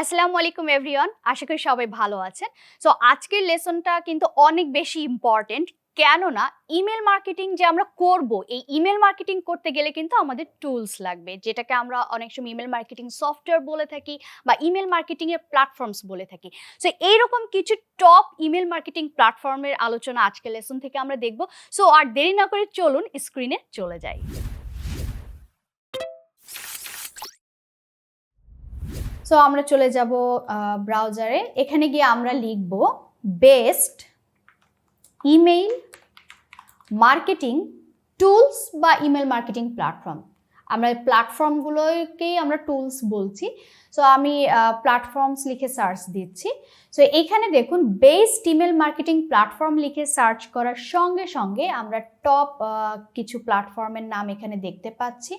আসসালামু আলাইকুম এভরিওয়ান, আশা করি সবাই ভালো আছেন। সো আজকের লেসনটা কিন্তু অনেক বেশি ইম্পর্টেন্ট কেননা ইমেল মার্কেটিং যে আমরা করব, এই ইমেল মার্কেটিং করতে গেলে কিন্তু আমাদের টুলস লাগবে। যেটাকে আমরা অনেক সময় ইমেল মার্কেটিং সফটওয়্যার বলে থাকি বা ইমেল মার্কেটিং এর প্ল্যাটফর্মস বলে থাকি। সো এইরকম কিছু টপ ইমেল মার্কেটিং প্ল্যাটফর্মের আলোচনা আজকের লেসন থেকে আমরা দেখব। সো আর দেরি না করে চলুন স্ক্রিনে চলে যাই। সো আমরা চলে যাব ব্রাউজারে এখানে গিয়ে আমরা লিখব বেস্ট ইমেইল মার্কেটিং টুলস বা ইমেল মার্কেটিং প্ল্যাটফর্ম আমরা প্ল্যাটফর্মগুলোকেই আমরা টুলস বলছি। সো আমি প্ল্যাটফর্মস লিখে সার্চ দিচ্ছি। সো এইখানে দেখুন বেস্ট ইমেল মার্কেটিং প্ল্যাটফর্ম লিখে সার্চ করার সঙ্গে সঙ্গে আমরা টপ কিছু প্ল্যাটফর্মের নাম এখানে দেখতে পাচ্ছি।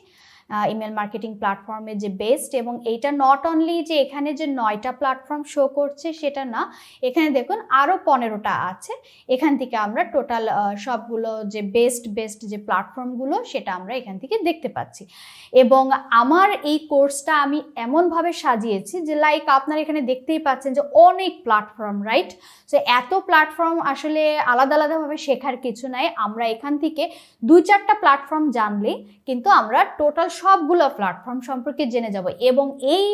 ইমেল মার্কেটিং প্ল্যাটফর্মে যে বেস্ট এবং এইটা নট অনলি যে এখানে যে নয়টা প্ল্যাটফর্ম শো করছে সেটা না, এখানে দেখুন আরও পনেরোটা আছে। এখান থেকে আমরা টোটাল সবগুলো যে বেস্ট বেস্ট যে প্ল্যাটফর্মগুলো সেটা আমরা এখান থেকে দেখতে পাচ্ছি। এবং আমার এই কোর্সটা আমি এমনভাবে সাজিয়েছি যে লাইক আপনারা এখানে দেখতেই পাচ্ছেন যে অনেক প্ল্যাটফর্ম রাইট সো এত প্ল্যাটফর্ম আসলে আলাদা আলাদাভাবে শেখার কিছু নাই। আমরা এখান থেকে দুই চারটা প্ল্যাটফর্ম জানলেই কিন্তু আমরা টোটাল সবগুলো প্ল্যাটফর্ম সম্পর্কে জেনে যাব এবং এই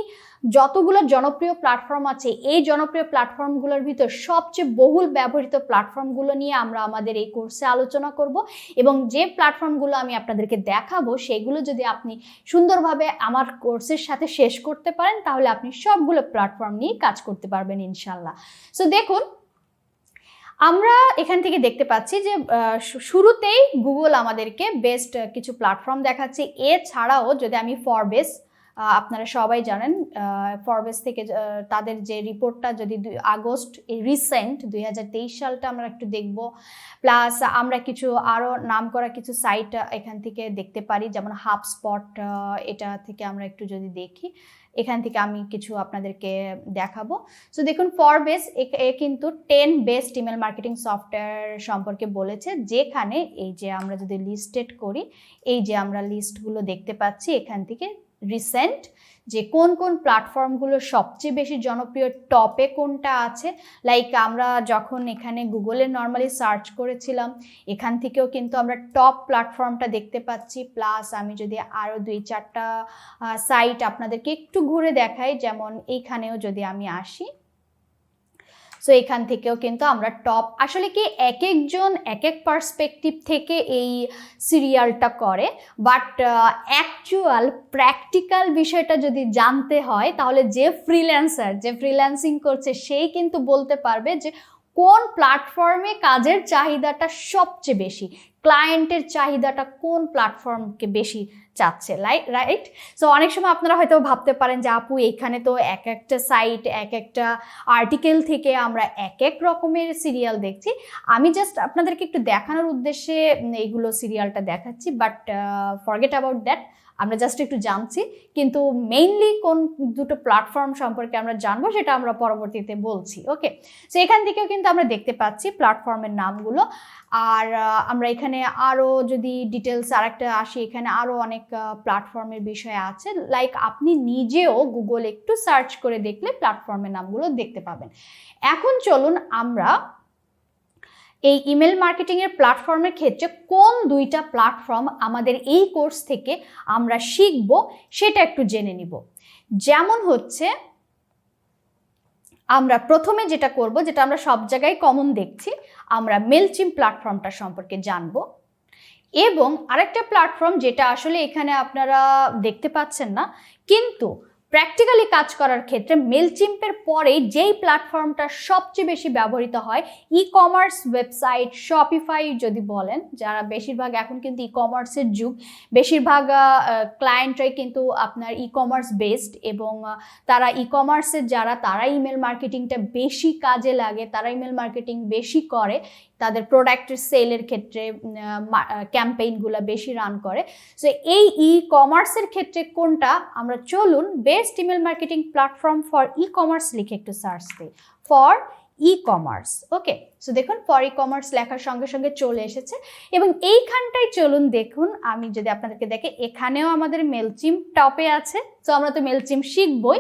যতগুলো জনপ্রিয় প্ল্যাটফর্ম আছে, এই জনপ্রিয় প্ল্যাটফর্মগুলোর ভিতর সবচেয়ে বহুল ব্যবহৃত প্ল্যাটফর্মগুলো নিয়ে আমরা আমাদের এই কোর্সে আলোচনা করব এবং যে প্ল্যাটফর্মগুলো আমি আপনাদেরকে দেখাবো, সেগুলো যদি আপনি সুন্দরভাবে আমার কোর্সের সাথে শেষ করতে পারেন, তাহলে আপনি সবগুলো প্ল্যাটফর্ম নিয়ে কাজ করতে পারবেন ইনশাল্লাহ। সো দেখুন আমরা এখান থেকে দেখতে পাচ্ছি যে শুরুতেই গুগল আমাদেরকে বেস্ট কিছু প্ল্যাটফর্ম দেখাচ্ছে। এছাড়াও যদি আমি ফরবেস আপনারা সবাই জানেন ফরবেস থেকে তাদের যে রিপোর্টটা যদি আগস্ট রিসেন্ট দুই হাজার তেইশ সালটা আমরা একটু দেখব। প্লাস আমরা কিছু আরও নাম করা কিছু সাইট এখান থেকে দেখতে পারি, যেমন হাফ স্পট এটা থেকে আমরা একটু যদি দেখি। এখান থেকে আমি কিছু আপনাদেরকে দেখাবো। সো দেখুন ফরবেস এ কিন্তু ten best email marketing software সম্পর্কে বলেছে, যেখানে এই যে আমরা যদি লিস্টেড করি, এই যে আমরা লিস্টগুলো দেখতে পাচ্ছি, এখান থেকে রিসেন্ট যে কোন কোন প্ল্যাটফর্মগুলো সবচেয়ে বেশি জনপ্রিয় টপে কোনটা আছে? লাইক আমরা যখন এখানে গুগলে নর্মালি সার্চ করেছিলাম, এখান থেকেও কিন্তু আমরা টপ প্ল্যাটফর্মটা দেখতে পাচ্ছি। প্লাস আমি যদি আরও দুই চারটা সাইট আপনাদেরকে একটু ঘুরে দেখাই, যেমন এইখানেও যদি আমি আসি। সো এখান থেকেও কিন্তু আমরা টপ আসলে কি এক একজন এক এক পার্সপেক্টিভ থেকে এই সিরিয়ালটা করে বাট অ্যাকচুয়াল প্র্যাকটিক্যাল বিষয়টা যদি জানতে হয়, তাহলে যে ফ্রিল্যান্সার যে ফ্রিল্যান্সিং করছে, সেই কিন্তু বলতে পারবে যে কোন প্ল্যাটফর্মে কাজের চাহিদাটা সবচেয়ে বেশি? ক্লায়েন্টের চাহিদাটা কোন প্ল্যাটফর্মকে বেশি চাচ্ছে রাইট সো অনেক সময় আপনারা হয়তো ভাবতে পারেন যে, আপু, এখানে তো এক একটা সাইট এক একটা আর্টিকেল থেকে আমরা এক এক রকমের সিরিয়াল দেখছি। আমি জাস্ট আপনাদেরকে একটু দেখানোর উদ্দেশ্যে এইগুলো সিরিয়ালটা দেখাচ্ছি বাট ফরগেট অ্যাবাউট দ্যাট আমরা জাস্ট একটু জানছি, কিন্তু মেইনলি কোন দুটো প্ল্যাটফর্ম সম্পর্কে আমরা জানব সেটা আমরা পরবর্তীতে বলছি ওকে সো এখান থেকেও কিন্তু আমরা দেখতে পাচ্ছি প্ল্যাটফর্মের নামগুলো। আর আমরা এখানে আরও যদি ডিটেলস আর একটা আসি, এখানে আরও অনেক প্ল্যাটফর্মের বিষয় আছে। লাইক আপনি নিজেও গুগল একটু সার্চ করে দেখলে প্ল্যাটফর্মের নামগুলো দেখতে পাবেন। এখন চলুন আমরা এই ইমেল মার্কেটিংয়ের প্ল্যাটফর্মের ক্ষেত্রে কোন দুইটা প্ল্যাটফর্ম আমাদের এই কোর্স থেকে আমরা শিখব সেটা একটু জেনে নিব। যেমন হচ্ছে, আমরা প্রথমে যেটা করব, যেটা আমরা সব জায়গায় কমন দেখছি, আমরা মেলচিম প্ল্যাটফর্মটা সম্পর্কে জানব। এবং আরেকটা প্ল্যাটফর্ম যেটা আসলে এখানে আপনারা দেখতে পাচ্ছেন না, কিন্তু প্র্যাকটিক্যালি কাজ করার ক্ষেত্রে মেলচিম্পের পরে যেই প্ল্যাটফর্মটা সবচেয়ে বেশি ব্যবহৃত হয় ই কমার্স ওয়েবসাইট শপিফাই যদি বলেন, যারা বেশিরভাগ এখন কিন্তু ই কমার্সের যুগ, বেশিরভাগ ক্লায়েন্টরাই কিন্তু আপনার ই কমার্স বেসড এবং তারা ই কমার্সের যারা, তারা ইমেল মার্কেটিংটা বেশি কাজে লাগে, তারা ইমেল মার্কেটিং বেশি করে। তাদের প্রোডাক্টের সেলের ক্ষেত্রে ক্যাম্পেইনগুলো বেশি রান করে। সো এই ই কমার্সের ক্ষেত্রে কোনটা? আমরা চলুন best email marketing platform for e commerce লিখে একটু সার্চ দিই। For e commerce okay so দেখুন ফর ই কমার্স লেখার সঙ্গে সঙ্গে চলে এসেছে। এবং এইখানটায় চলুন দেখুন, আমি যদি আপনাদেরকে দেখে, এখানেও আমাদের মেলচিম টপে আছে। সো আমরা তো মেলচিম শিখবই।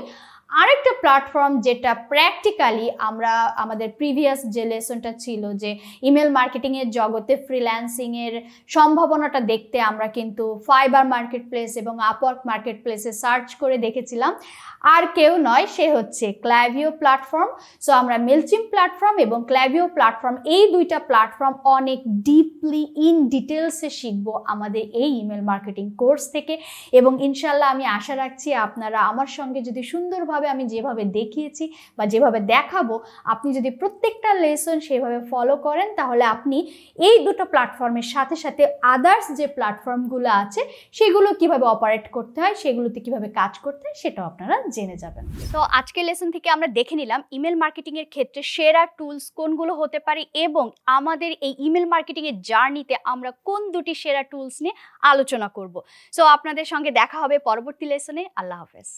আরেকটা প্ল্যাটফর্ম যেটা প্র্যাকটিক্যালি আমরা আমাদের প্রিভিয়াস যে লেসনটা ছিল যে ইমেল মার্কেটিংয়ের জগতে ফ্রিল্যান্সিংয়ের সম্ভাবনাটা দেখতে আমরা কিন্তু ফাইবার মার্কেট প্লেস এবং আপওয়ার্ক মার্কেট প্লেসে সার্চ করে দেখেছিলাম। আর কেউ নয়, সে হচ্ছে ক্ল্যাভিও প্ল্যাটফর্ম সো আমরা মেলচিম প্ল্যাটফর্ম এবং ক্ল্যাভিও প্ল্যাটফর্ম এই দুইটা প্ল্যাটফর্ম অনেক ডিপলি ইন ডিটেলসে শিখব আমাদের এই ইমেল মার্কেটিং কোর্স থেকে। এবং ইনশাল্লাহ আমি আশা রাখছি আপনারা আমার সঙ্গে যদি সুন্দরভাবে আমি যেভাবে দেখিয়েছি বা যেভাবে দেখাবো, আপনি যদি প্রত্যেকটা লেসন সেভাবে ফলো করেন, তাহলে আপনি এই দুটো প্ল্যাটফর্মের সাথে সাথে আদার্স যে প্ল্যাটফর্মগুলো আছে, সেগুলো কীভাবে অপারেট করতে হয়, সেগুলোতে কীভাবে কাজ করতে হয়, সেটাও আপনারা জেনে যাবেন। তো আজকের লেসন থেকে আমরা দেখে নিলাম ইমেল মার্কেটিংয়ের ক্ষেত্রে সেরা টুলস কোনগুলো হতে পারে এবং আমাদের এই ইমেল মার্কেটিংয়ের জার্নিতে আমরা কোন দুটি সেরা টুলস নিয়ে আলোচনা করব। সো আপনাদের সঙ্গে দেখা হবে পরবর্তী লেসনে আল্লাহ হাফেজ।